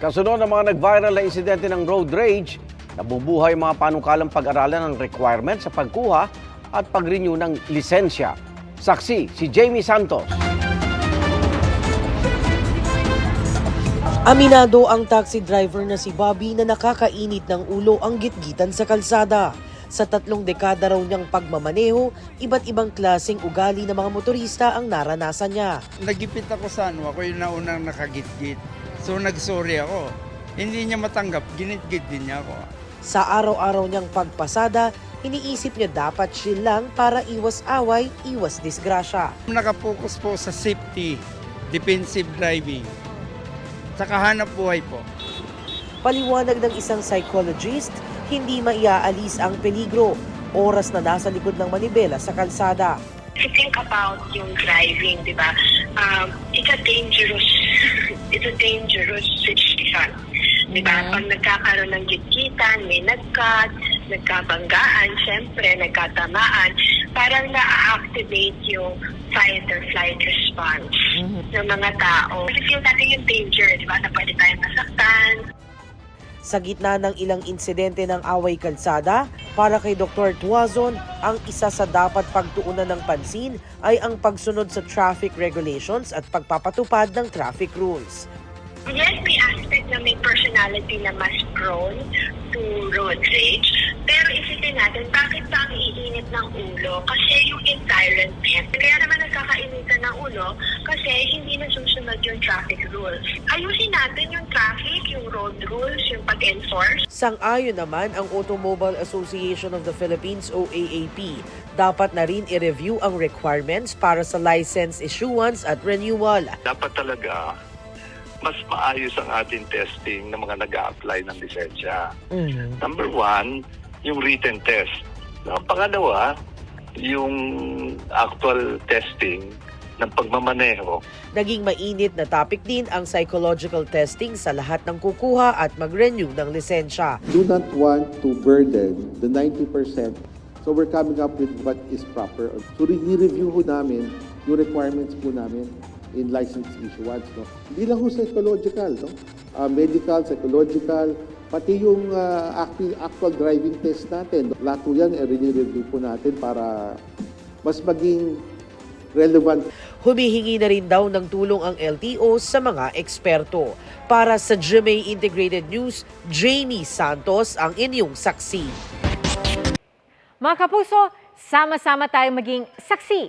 Kasunod ng mga nag-viral na insidente ng road rage, nabubuhay mga panukalang pag-aralan ng requirement sa pagkuha at pag-renew ng lisensya. Saksi si Jamie Santos. Aminado ang taxi driver na si Bobby na nakakainit ng ulo ang gitgitan sa kalsada. Sa tatlong dekada raw niyang pagmamaneho, iba't ibang klaseng ugali ng mga motorista ang naranasan niya. Nagipit ako sa ano, ako yung naunang nakagitgit. So nagsorry ako. Hindi niya matanggap, ginitgit din niya ako. Sa araw-araw niyang pagpasada, iniisip niya dapat chill lang para iwas away, iwas disgrasya. Nakapokus po sa safety, defensive driving. Saka hanap buhay po. Paliwanag ng isang psychologist, hindi maiaalis ang peligro. Oras na nasa likod ng manibela sa kalsada. If you think about yung driving, di ba? Um, it's a dangerous, it's a dangerous situation. Di ba? Pag nagkakaroon ng gitgitan, may nag-cut, nagkabanggaan, syempre, nagkatamaan, parang na-activate yung fight or flight response ng mga tao. Kasi feel natin yung danger, di ba? Na pwede tayong masaktan, Sa gitna ng ilang insidente ng away kalsada, para kay Dr. Tuazon, ang isa sa dapat pagtuunan ng pansin ay ang pagsunod sa traffic regulations at pagpapatupad ng traffic rules. Yes, may aspect na may personality na mas prone to road rage. Pero isipin natin, bakit ba ang iinit ng ulo? Kasi yung environment. Kaya naman nagkakainitan ng ulo kasi hindi nasusunod yung traffic rules. Ayusin natin yung traffic, yung road rules, yung pag-enforce. Sang-ayon naman ang Automobile Association of the Philippines o AAP. Dapat na rin i-review ang requirements para sa license issuance at renewal. dapat talaga mas maayos ang ating testing ng mga nag apply ng lisensya. Number one, yung written test. Ang pangalawa, yung actual testing ng pagmamaneho Naging mainit na topic din ang psychological testing sa lahat ng kukuha at mag-renew ng lisensya. do not want to burden the 90%. So we're coming up with what is proper. So re-review ho namin yung requirements po namin in license issuance. No? Hindi lang ho psychological, no? Ah, medical, psychological, pati yung ah, acti- actual driving test natin. Lahat po yan, eh, re-review po natin para mas maging relevant Humihingi na rin daw ng tulong ang LTO sa mga eksperto. Para sa GMA Integrated News, Jamie Santos ang inyong saksi. Mga kapuso, sama-sama tayong maging saksi.